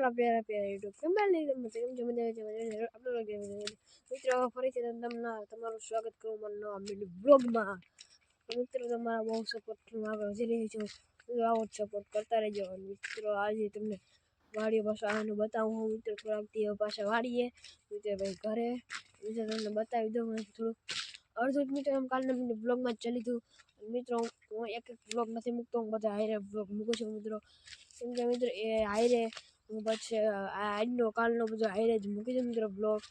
મારા પ્યારા પ્યારા YouTube family તમે કેમ છો મજા છે મજા આપણે લોકો? મિત્રો ફરીથી તમને તમારું સ્વાગત કરું મારા નવા મિની બ્લોગમાં મિત્રો તમારા બહુ સપોર્ટ આગળ વધી રહી છું આવો જ સપોર્ટ કરતા રહેજો મિત્રો આજે તમને વાડીઓ પાછું આવવાનું બતાવું હું મિત્રો થોડાક દિવસ પાછા વાડીએ મિત્રો ભાઈ ઘરે મિત્રો તમને બતાવી દઉં હું થોડુંક અડધું મિત્રો એમ કાલના મિની બ્લોગમાં જ ચાલી હતું મિત્રો હું એક એક બ્લોગ નથી મૂકતો હું બધા હાઈરે બ્લોગ મૂકું છું મિત્રો કેમ કે મિત્રો એ હાઈરે હું પછી આજનો કાલનો બધો આઈને જ મૂકી દઉં મિત્રો બ્લોગ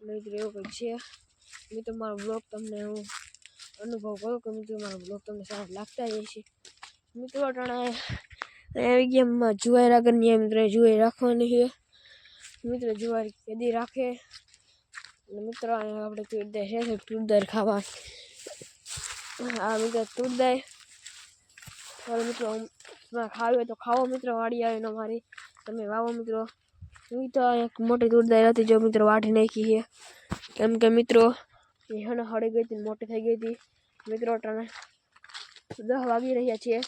મિત્રો એવું કંઈક છે. મિત્રો, મારો બ્લોગ તમને હું અનુભવ કરું કે મિત્રો, મારો બ્લોગ તમને સારા લાગતા જાય છે. મિત્રો, અટાણે એવી ગેમમાં જુવાઈ રાખવાની મિત્રો જુવાઈ રાખવાની છે. મિત્રો જુવારી કેદી રાખે. મિત્રો આપણે તુરદાર છે તુરદાર ખાવા. આ મિત્રો તુરદાર મિત્રો ખાવી હોય તો ખાવો, મિત્રો વાળી આવે મારી તમે વાવો મિત્રો. તો એક મોટી તુરદાર હતી જો મિત્રો વાઢી નાખી છે. કેમ કે મિત્રો, એ હને હળી ગઈ હતી મોટી થઈ ગઈ હતી. મિત્રો અટાણે દસ વાગી રહ્યા છીએ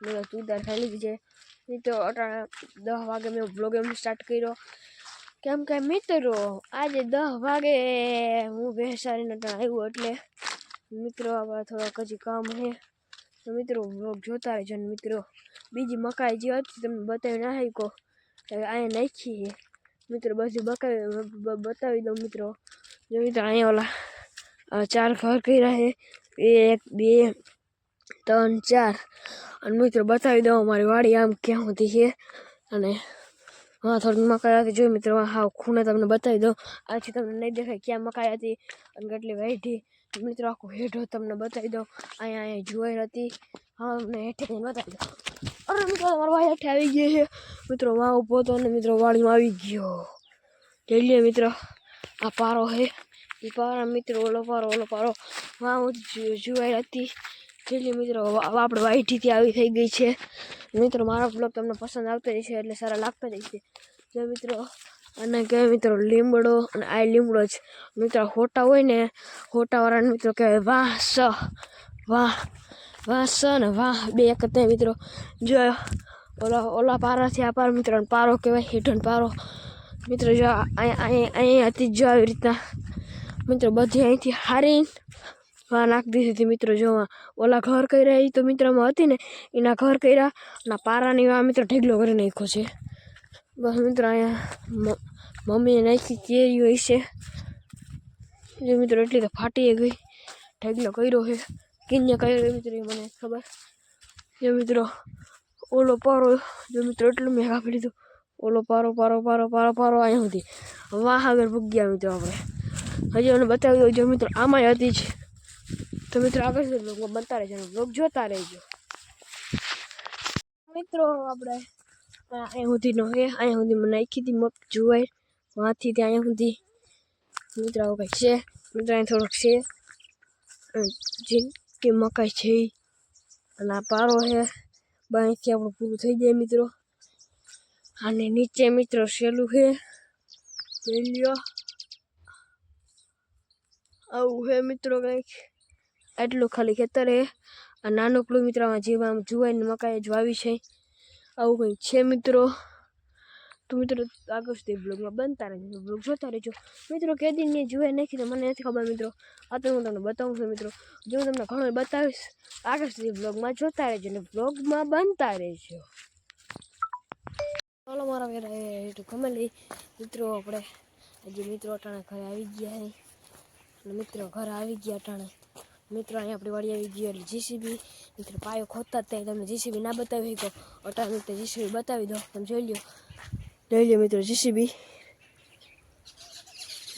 મેં તુરદાર ખાઈ લીધી છે. મિત્રો અટાણે દસ વાગે મેં બ્લોગ એમ સ્ટાર્ટ કર્યો. કેમ કે મિત્રો, આજે દસ વાગે હું બેસાડીને અટાણે આવ્યો એટલે મિત્રો આપણે થોડાક હજી કામ છે. તો મિત્રો બ્લોગ જોતા રહેજો મિત્રો. બીજી મકાઈ જે હતી તમને બતાવી નાખી શકો. હવે અહીંયા નાખીએ. મિત્રો બધી બકાવી બતાવી દઉં મિત્રો. જો મિત્રો અહીંયા ઓલા ચાર ઘર કર્યા છે. એક, બે, ત્રણ, ચાર. અને મિત્રો બતાવી દઉં, અમારી વાડી આમ ક્યાં સુધી છે. અને હા, થોડીક મકાઈ હતી. જોઈ મિત્રો હા ખૂણે તમને બતાવી દઉં. આથી તમને નહીં દેખાય ક્યાં મકાઈ હતી અને કેટલી વાઈટી મિત્રો, આખું હેઠો તમને બતાવી દઉં. અહીંયા અહીંયા જોઈ હતી. હા અમને હેઠે બતાવી દઉં. અરે મિત્રો, તમારો ભાઈ હેઠે આવી ગયો છે. મિત્રો માં ઊભો હતો અને મિત્રો, વાડીમાં આવી ગયો. જઈ લે મિત્રો, આ પારો છે. એ પારા મિત્રો, ઓલો પારો ઓલો પારો. માં જુવાઈ હતી. જોઈ લે મિત્રો આપણે વાઈટીથી આવી થઈ ગઈ છે. મિત્રો, મારો બ્લોગ તમને પસંદ આવતો રહેશે એટલે સારા લાગતા રહેશે. જો મિત્રો, અને કે મિત્રો, લીમડો અને આ લીમડો જ. મિત્રો હોટા હોય ને, હોટાવાળાને મિત્રો કહેવાય વાહ સ વાહ. વાહ સ ને વાહ, બે એક જ મિત્રો. જો, ઓલા ઓલા પારાથી આ પાર મિત્રો પારો કહેવાય હેઠળ પારો. મિત્રો, જો અહીંયા અહીંયા અહીંયા હતી જો આવી રીતના. મિત્રો, બધી અહીંથી હારી વાહ નાખી દીધી હતી મિત્રો, જો ઓલા ઘર કર્યા એ તો મિત્રમાં હતી ને, એના ઘર કર્યા, અને પારાની વા મિત્રો ઢેગલો કરી નાખ્યો છે. બસ મિત્રો અહીંયા મમ્મીએ નાખી કેરી હોય છે મિત્રો, એટલી તો ફાટી ગઈ, ઢેગલો કર્યો છે. કિન્યા કઈ મિત્રો મને ખબર. જે મિત્રો, ઓલો પારો જો મિત્રો, એટલું મેં કાપી લીધું. ઓલો પારો પારો પારો પારો પારો, અહીંયા સુધી. વાહ, આગળ ભૂગ્યા મિત્રો આપણે. હજી મને બતાવી દઉં જો મિત્રો આમાં હતી જ. તો મિત્રો, આગળ સુધી બ્લોગમાં બનતા રહેજો બ્લોગ જોતા રહેજો. મિત્રો, આપણે અહીંયા અહીંયા સુધીનો કે અહીંયા સુધી મને નાખી હતી મગ જુવાય વાંથી ત્યાં અહીંયા સુધી. મિત્રો, આવું કંઈક છે. મિત્રો, અહીં થોડોક છે. જીનકી મકાઈ છે અને આ પારો છે. બાંયથી આપણું પૂરું થઈ જાય મિત્રો. અને નીચે મિત્રો સેલું છે. જોઈ આવું છે મિત્રો કંઈક. એટલું ખાલી ખેતર છે. આ નાનકડું મિત્રમાં જેમાં આમ જુવાઈને મકાઈ જ વાવી છે. આવું કંઈક છે મિત્રો. તો મિત્રો, આગળ સુધી બ્લોગમાં બનતા રહેજો. બ્લોગ જોતા રહેજો. મિત્રો, કેદીને જોઈએ નાખી તો મને નથી ખબર મિત્રો. આ તો હું તમને બતાવું છું મિત્રો. જો હું તમને ઘણું બતાવીશ, આગળ સુધી બ્લોગમાં જોતા રહેજો અને બ્લોગમાં બનતા રહેજો. ચાલો મારા ઘરે એટલું ગમે લઈ મિત્રો, આપણે હજી મિત્રો અટાણે ઘરે આવી ગયા અને મિત્રો ઘરે આવી ગયા અટાણે. મિત્રો, અહીંયા આપણી વાડી આવી ગઈ એટલે જીસીબી મિત્રો, પાયો ખોદતા જ ત્યાં. તમને જીસીબી ના બતાવી તો અટાણે, મિત્રો જીસીબી બતાવી દો. તમે જોઈ લ્યો. જોઈ લ્યો મિત્રો જીસીબી.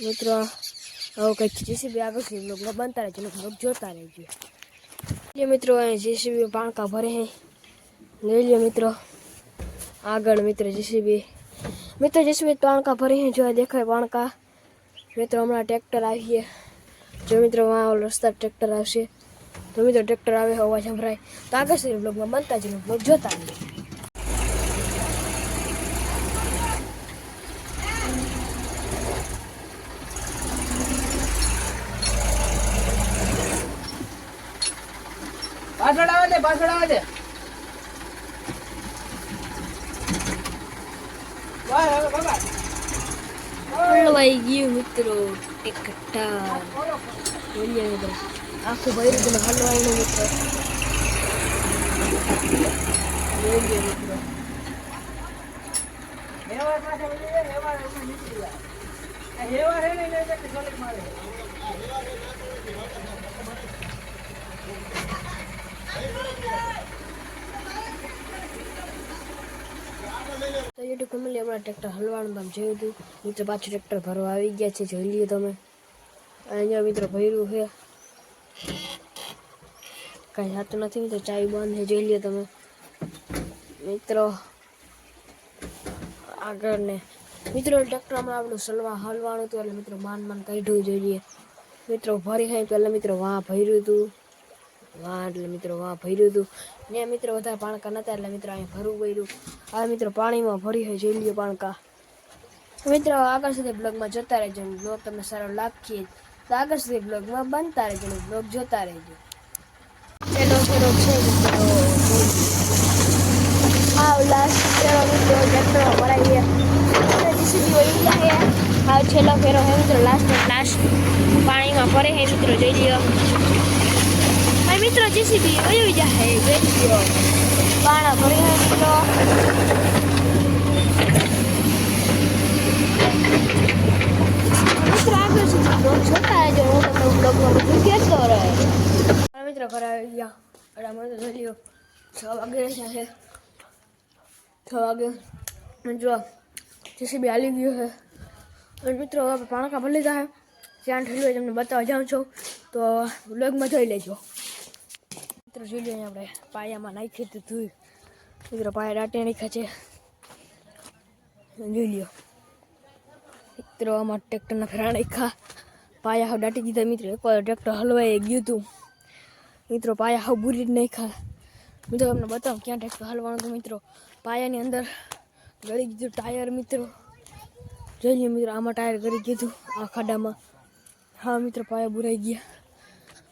મિત્રો હવે કંઈક જીસીબી આગળ છે લોકો બનતા રહેજો લોકો જોતા રહેજો. લે મિત્રો, અહીં જીસીબી પાણકા ભરે હે. લઈ લે મિત્રો. આગળ મિત્ર જીસીબી. મિત્ર, જીસીબી પાણકા ભરી હે, જો દેખાય પાણકા મિત્રો, હમણાં ટ્રેક્ટર આવીએ. જો મિત્રો વાં રસ્તા ટ્રેક્ટર આવશે. તો મિત્રો, ટ્રેક્ટર આવે અવાજ સંભળાય. તો આગળ બ્લોગમાં બનતા જ બ્લોગ જોતા રહેજો પાછળ આવે છે. પાછળ આવે છે હલવાઈ ગયું મિત્રો ટેકટા બોલીએ મિત્રો આખું ભર્યું તમે હલવાઈનું મિત્રો. બોલીએ મિત્રો. તો યુટ્યુબ ફેમિલી હમણાં ટ્રેક્ટર હલવાનું કામ જોયું હતું. મિત્રો પાછું ટ્રેક્ટર ભરવા આવી ગયા છે. જોઈ લઈએ તમે. અહીંયા મિત્રો ભર્યું છે. કાંઈ થતું નથી મિત્રો. ચાવી બંધ છે. જોઈ લઈએ તમે. મિત્રો, આગળ ને. મિત્રો ટ્રેક્ટર હમણાં આપણું સલવા હલવાનું હતું એટલે મિત્રો માન માન કાઢ્યું. જોઈએ મિત્રો ભરી ખાઈ પહેલાં મિત્રો વાં ભર્યું હતું. વાં એટલે મિત્રો વાહ, ભર્યું હતું ને મિત્રો વધારે પાણકા નતા, એટલે મિત્રો અહીંયા ભરવું પડ્યું. આ મિત્રો પાણીમાં ભરી હોય જોઈ લ્યો પાણકા. મિત્રો, આગળ સુધી બ્લોગમાં જોતા રહેજો બ્લોગ તમને સારો લાગીએ તો આગળ સુધી બ્લોગમાં બનતા રહેજો બ્લોગ જોતા રહેજો. ચલો ચલો છે આ ચલો મિત્રો ટ્રેક્ટર ભરાઈએ જીસીબી વળી જાય આ છેલ્લો ફેરો હે મિત્રો લાસ્ટ લાસ્ટ પાણીમાં ભરે હે મિત્રો, જોઈ લ્યો. હા મિત્રો જીસીબી જાય જોઈ લ્યો પાણા ભરે હે મિત્રો આગળ સુધી બ્લોગ જોતા રહેજો. હું તમને બ્લોગમાં બધું કહેતો રહે. મિત્રો ઘરે આવી ગયા. એટલે અમે તો જોઈ લ્યો છ વાગે છે. છ વાગે. જો, જેસીબી હાલી ગયું છે. અને મિત્રો, હવે પાણકા ભરી લીધા છે. ત્યાં ઠેલું હોય તમને બતાવવા જાઉં છું. તો બ્લોગમાં જોઈ લેજો. મિત્રો, જોઈ લઈએ આપણે પાયામાં નાખી દીધું મિત્રો, પાયા દાંટી નાખ્યા છે. જોઈ લ્યો. મિત્રો, આમાં ટ્રેક્ટરના ફેરા નાખ્યા. પાયા હાવ દાટી દીધા મિત્રો. એકવાર ટ્રેક્ટર હલવાઈ ગયું હતું. મિત્રો, પાયા હાવ બુરી જ નાખ્યા. મિત્રો, તમને બતાવું ક્યાં ટ્રેક્ટર હલવાનું હતું, મિત્રો. પાયાની અંદર ગળી ગયું ટાયર, મિત્રો. જોઈ લ્યો, મિત્રો, આમાં ટાયર ગળી ગયું હતું, આ ખાડામાં. હા, મિત્રો, પાયા બુરાઈ ગયા.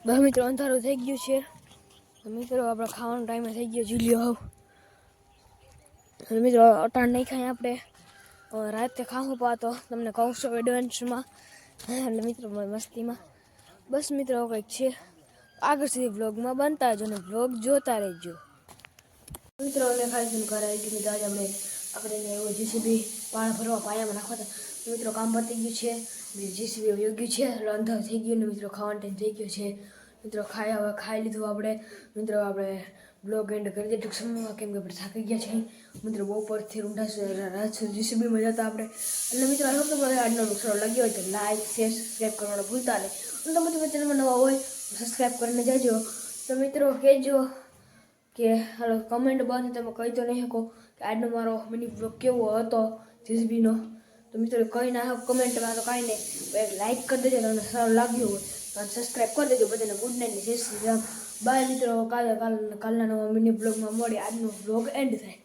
બસ, મિત્રો, અંધારું થઈ ગયું છે. મિત્રો, આપણે ખાવાનો ટાઈમ થઈ ગયો જુલિયો હાવ મિત્રો, અટાણ નહીં ખાય આપણે. રાતે ખાવું પાતો તમને કહું છું એડવાન્સમાં એટલે મિત્રો, મસ્તીમાં. બસ મિત્રો કંઈક છે. આગળ સુધી વ્લોગમાં બનતા જ અને વ્લોગ જોતા રહેજો. મિત્રો, અમે ખાઈ ઘરે આવી ગયું. મિત્રો, આજે આપણે આપણે એવું જીસીબી પાણી ભરવા પાયામાં તો મિત્રો, કામ પતી ગયું છે. જીસીબી યોગ્ય છે. એટલે થઈ ગયું ને મિત્રો, ખાવાનું ટાઈમ થઈ ગયો છે. મિત્રો, ખાઈ હવે ખાઈ લીધું આપણે. મિત્રો, આપણે બ્લોગ એન્ડ કરી દઈએ. ટૂંક સમયમાં કેમ કે આપણે થાકી ગયા છે મિત્રો બપોરથી રૂંઢા રાત સુધી જીસીબીમાં જતા આપણે. એટલે મિત્રો, આ વખતે મને આજનો નુકસાન લાગ્યો હોય તો લાઈક શેર સબસ્ક્રાઈબ કરવાનું ભૂલતા નહીં. અને તમે તમે ચેનલમાં નવા હોય સબસ્ક્રાઈબ કરીને જજો. તો મિત્રો, કહેજો કે, હાલો કમેન્ટ બંધ તમે કહી તો નહીં શકો કે આજનો મારો મિની બ્લોગ કેવો હતો, જીસીબીનો. તો મિત્રો કહી ના કમેન્ટમાં તો કાંઈ નહીં. એક લાઈક કરી દેજો, તમને સારું લાગ્યું હોય. તો સબસ્ક્રાઈબ કરી દેજો બધાને. ગુડ નાઇટ જય શ્રી રામ. બાય મિત્રો, કાલે કાલ કાલના નવા મિની બ્લોગમાં મળે આજનો બ્લોગ એન્ડ થાય.